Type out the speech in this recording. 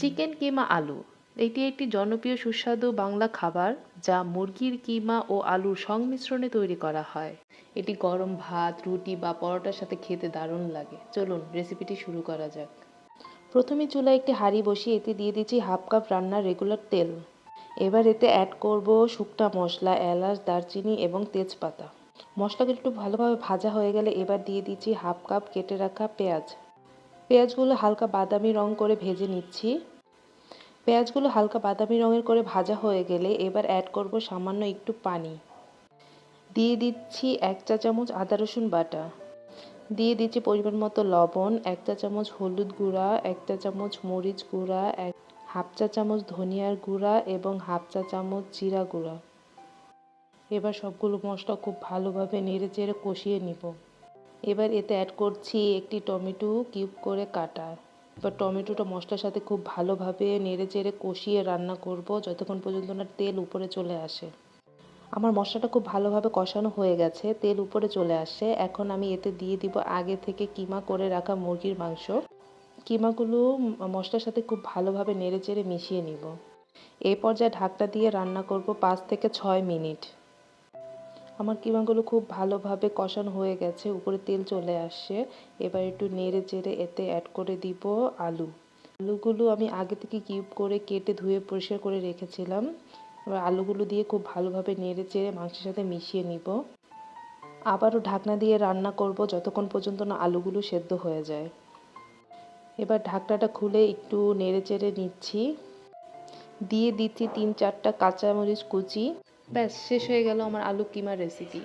Chicken কিমা আলু। এটি একটি জনপ্রিয় সুস্বাদু বাংলা খাবার যা মুরগির কিমা ও আলুর সংমিশ্রণে তৈরি করা হয়। এটি গরম ভাত, রুটি বা পরোটার সাথে খেতে দারুণ লাগে। চলুন, রেসিপিটি শুরু করা যাক। প্রথমে চুলায় একটি হাঁড়ি বসিয়ে এতে দিয়ে দিচ্ছি হাফ কাপ রান্নার রেগুলার তেল। এবার এতে অ্যাড করব শুকনা মশলা, এলাচ, দারচিনি এবং তেজপাতা। মশলাগুলো একটু ভালোভাবে ভাজা হয়ে গেলে এবার দিয়ে দিচ্ছি হাফ কাপ কেটে রাখা পেঁয়াজ। পেঁয়াজগুলো হালকা বাদামি রং করে ভেজে নিচ্ছি। পেঁয়াজগুলো হালকা বাদামি রঙের করে ভাজা হয়ে গেলে এবার অ্যাড করব সামান্য একটু পানি। দিয়ে দিচ্ছি এক চা চামচ আদা রসুন বাটা। দিয়ে দিচ্ছি পরিমাণ মতো লবণ, এক চা চামচ হলুদ গুঁড়া, এক চা চামচ মরিচ গুঁড়া, এক হাফ চা চামচ ধনিয়ার গুঁড়া এবং হাফ চা চামচ জিরা গুঁড়া। এবার সবগুলো মশলা খুব ভালোভাবে নেড়ে চেড়ে কষিয়ে নিব। এবার এতে অ্যাড করছি একটি টমেটো কিউব করে কাটা। এবার টমেটোটা মশলার সাথে খুব ভালোভাবে নেড়ে চেড়ে কষিয়ে রান্না করব, যতক্ষণ পর্যন্ত না তেল উপরে চলে আসে। আমার মশলাটা খুব ভালোভাবে কষানো হয়ে গেছে, তেল উপরে চলে আসে। এখন আমি এতে দিয়ে দিব আগে থেকে কিমা করে রাখা মুরগির মাংস। কিমাগুলো মশলার সাথে খুব ভালোভাবে নেড়ে চেড়ে মিশিয়ে নিব। এই পর্যায়ে ঢাকনা দিয়ে রান্না করব পাঁচ থেকে ছয় মিনিট। আমার কিমাগুলো খুব ভালোভাবে কষানো হয়ে গেছে, উপরে তেল চলে আসছে। এবার একটু নেড়ে চেড়ে এতে অ্যাড করে দিব আলু। আলুগুলো আমি আগে থেকে কিউব করে কেটে ধুয়ে পরিষ্কার করে রেখেছিলাম। এবার আলুগুলো দিয়ে খুব ভালোভাবে নেড়ে চেড়ে মাংসের সাথে মিশিয়ে নিব। আবারও ঢাকনা দিয়ে রান্না করব যতক্ষণ পর্যন্ত না আলুগুলো সেদ্ধ হয়ে যায়। এবার ঢাকনাটা খুলে একটু নেড়ে চেড়ে নিচ্ছি। দিয়ে দিচ্ছি তিন চারটা কাঁচামরিচ কুচি। ব্যাস শেষ হয়ে গেল আমার আলু কিমার রেসিপি